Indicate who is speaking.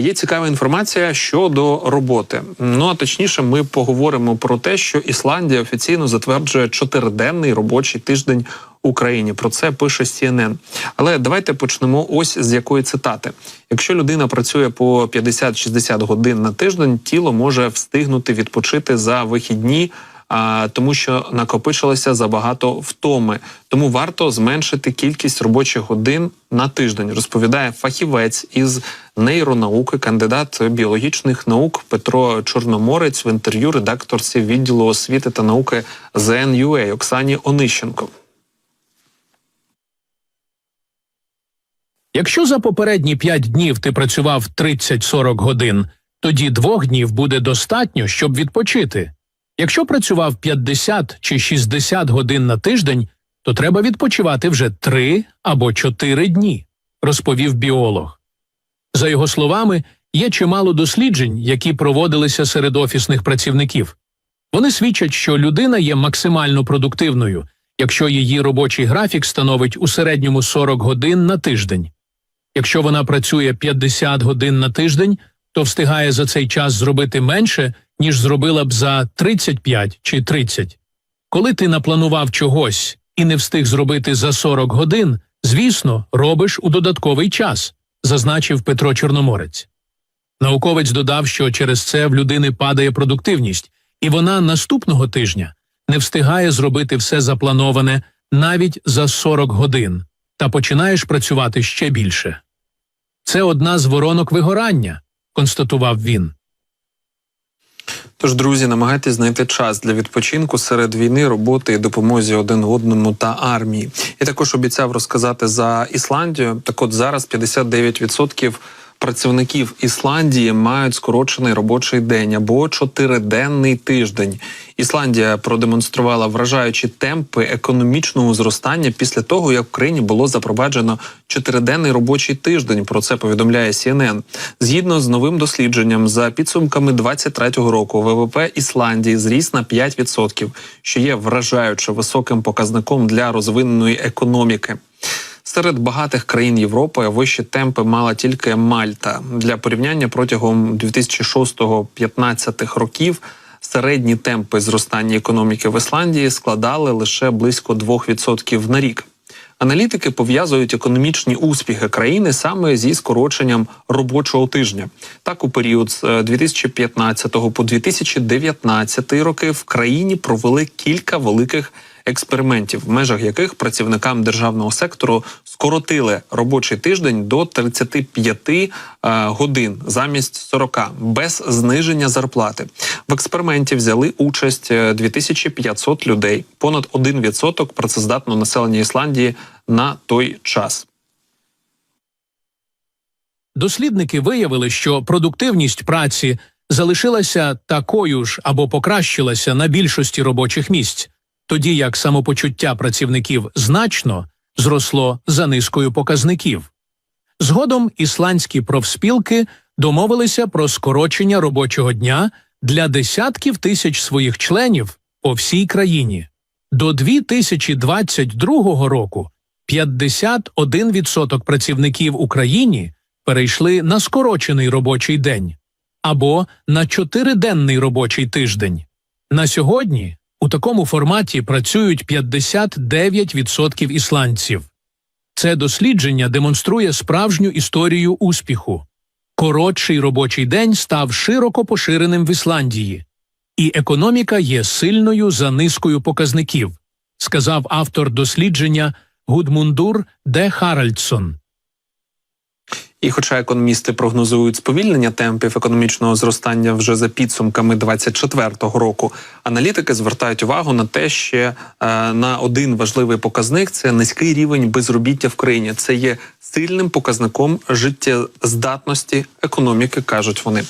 Speaker 1: Є цікава інформація щодо роботи. Ну а точніше, ми поговоримо про те, що Ісландія офіційно затверджує чотириденний робочий тиждень Україні. Про це пише CNN. Але давайте почнемо ось з якої цитати: якщо людина працює по 50-60 годин на тиждень, тіло може встигнути відпочити за вихідні. А тому, що накопичилося забагато втоми, тому варто зменшити кількість робочих годин на тиждень, розповідає фахівець із нейронауки, кандидат біологічних наук Петро Чорноморець в інтерв'ю редакторці відділу освіти та науки ЗНЮА Оксані Онищенко.
Speaker 2: Якщо за попередні 5 днів ти працював 30-40 годин, тоді двох днів буде достатньо, щоб відпочити. Якщо працював 50 чи 60 годин на тиждень, то треба відпочивати вже 3 або 4 дні, розповів біолог. За його словами, є чимало досліджень, які проводилися серед офісних працівників. Вони свідчать, що людина є максимально продуктивною, якщо її робочий графік становить у середньому 40 годин на тиждень. Якщо вона працює 50 годин на тиждень, то встигає за цей час зробити менше, ніж зробила б за 35 чи 30. Коли ти напланував чогось і не встиг зробити за 40 годин, звісно, робиш у додатковий час, зазначив Петро Чорноморець. Науковець додав, що через це в людини падає продуктивність, і вона наступного тижня не встигає зробити все заплановане навіть за 40 годин, та починаєш працювати ще більше. Це одна з воронок вигорання, констатував він.
Speaker 1: Тож, друзі, намагайтесь знайти час для відпочинку серед війни, роботи і допомозі один одному та армії. Я також обіцяв розказати за Ісландію. Так, от зараз 59% працівників Ісландії мають скорочений робочий день або чотириденний тиждень. Ісландія продемонструвала вражаючі темпи економічного зростання після того, як в країні було запроваджено чотириденний робочий тиждень. Про це повідомляє CNN. Згідно з новим дослідженням, за підсумками 2023 року ВВП Ісландії зріс на 5%, що є вражаюче високим показником для розвиненої економіки. Серед багатих країн Європи вищі темпи мала тільки Мальта для порівняння протягом 2006-2015 років. Середні темпи зростання економіки в Ісландії складали лише близько 2% на рік. Аналітики пов'язують економічні успіхи країни саме зі скороченням робочого тижня. Так, у період з 2015 по 2019 роки в країні провели кілька великих експериментів, в межах яких працівникам державного сектору скоротили робочий тиждень до 35 е, годин замість 40, без зниження зарплати. В експерименті взяли участь е, 2500 людей, понад 1% працездатного населення Ісландії на той час.
Speaker 2: Дослідники виявили, що продуктивність праці залишилася такою ж або покращилася на більшості робочих місць, тоді як самопочуття працівників значно зросло за низкою показників. Згодом ісландські профспілки домовилися про скорочення робочого дня для десятків тисяч своїх членів по всій країні. До 2022 року 51% працівників Україні перейшли на скорочений робочий день або на чотириденний робочий тиждень. На сьогодні у такому форматі працюють 59% ісландців. Це дослідження демонструє справжню історію успіху. Коротший робочий день став широко поширеним в Ісландії, і економіка є сильною за низкою показників, сказав автор дослідження Гудмундур Де Харальдсон.
Speaker 1: І, хоча економісти прогнозують сповільнення темпів економічного зростання вже за підсумками 2024 року, аналітики звертають увагу на те, що е, на один важливий показник це низький рівень безробіття в країні. Це є сильним показником життєздатності економіки, кажуть вони.